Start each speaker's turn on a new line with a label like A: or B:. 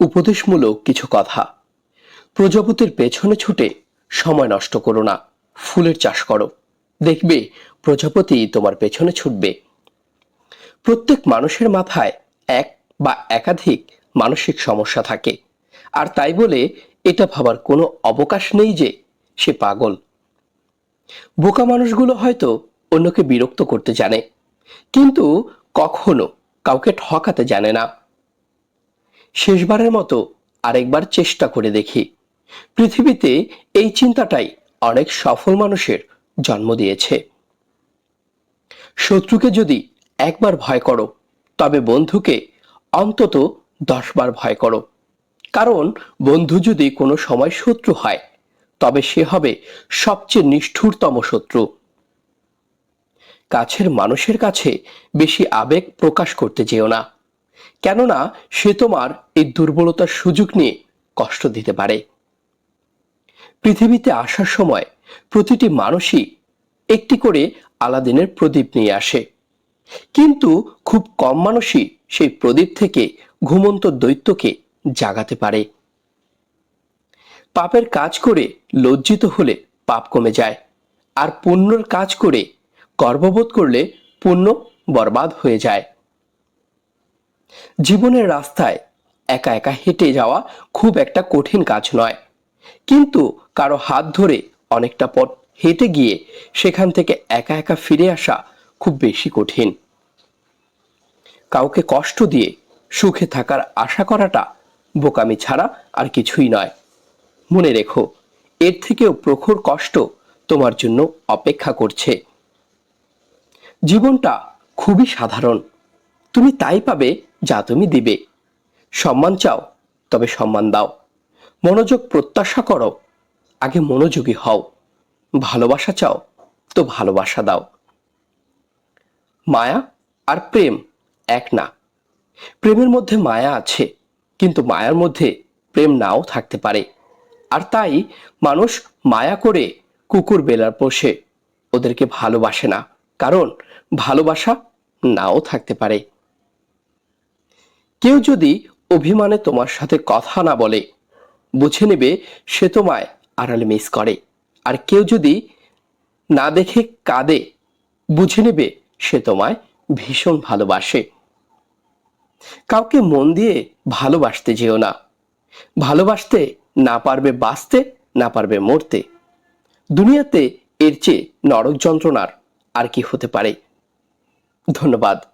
A: উপদেশমূলক কিছু কথা। প্রজাপতির পেছনে ছুটে সময় নষ্ট করো না, ফুলের চাষ করো। দেখবে প্রজাপতি তোমার পেছনে ছুটবে। প্রত্যেক মানুষের মাথায় এক বা একাধিক মানসিক সমস্যা থাকে। আর তাই বলে এটা ভাবার কোনো অবকাশ নেই যে সে পাগল। বোকা মানুষগুলো হয়তো অন্যকে বিরক্ত করতে জানে, কিন্তু কখনো কাউকে ঠকাতে জানে না। শেষবারের মতো আরেকবার চেষ্টা করে দেখি। পৃথিবীতে এই চিন্তাটাই অনেক সফল মানুষের জন্ম দিয়েছে। শত্রুকে যদি একবার ভয় করো, তবে বন্ধুকে অন্তত দশবার ভয় করো। কারণ বন্ধু যদি কোনো সময় শত্রু হয়, তবে সে হবে সবচেয়ে নিষ্ঠুরতম শত্রু। কাছের মানুষের কাছে বেশি আবেগ প্রকাশ করতে যেও না। কেননা সে তোমার এই দুর্বলতার সুযোগ নিয়ে কষ্ট দিতে পারে। পৃথিবীতে আসার সময় প্রতিটি মানুষই একটি করে আলাদিনের প্রদীপ নিয়ে আসে। কিন্তু খুব কম মানুষই সেই প্রদীপ থেকে ঘুমন্ত দৈত্যকে জাগাতে পারে। পাপের কাজ করে লজ্জিত হলে পাপ কমে যায়, আর পুণ্যর কাজ করে গর্ববোধ করলে পুণ্য বরবাদ হয়ে যায়। জীবনের রাস্তায় একা একা হেঁটে যাওয়া খুব একটা কঠিন কাজ নয়। কিন্তু কারও হাত ধরে অনেকটা পথ হেঁটে গিয়ে সেখান থেকে একা একা ফিরে আসা খুব বেশি কঠিন। কাউকে কষ্ট দিয়ে সুখে থাকার আশা করাটা বোকামি ছাড়া আর কিছুই নয়। মনে রেখো, এর থেকেও প্রখর কষ্ট তোমার জন্য অপেক্ষা করছে। জীবনটা খুবই সাধারণ। তুমি তাই পাবে যা তুমি দিবে। সম্মান চাও, তবে সম্মান দাও। মনোযোগ প্রত্যাশা করো, আগে মনোযোগী হও। ভালোবাসা চাও, তো ভালোবাসা দাও। মায়া আর প্রেম এক না। প্রেমের মধ্যে মায়া আছে, কিন্তু মায়ার মধ্যে প্রেম নাও থাকতে পারে। আর তাই মানুষ মায়া করে কুকুর বেলার পোষে, ওদেরকে ভালোবাসে না। কারণ ভালোবাসা নাও থাকতে পারে। কেউ যদি অভিমানে তোমার সাথে কথা না বলে, বুঝে নেবে সে তোমায় আড়ালে মিস করে। আর কেউ যদি না দেখে কাঁদে, বুঝে নেবে সে তোমায় ভীষণ ভালোবাসে। কাউকে মন দিয়ে ভালোবাসতে যেও না। ভালোবাসতে না পারবে বাঁচতে, না পারবে মরতে। দুনিয়াতে এর চেয়ে নরক যন্ত্রণার আর কি হতে পারে। ধন্যবাদ।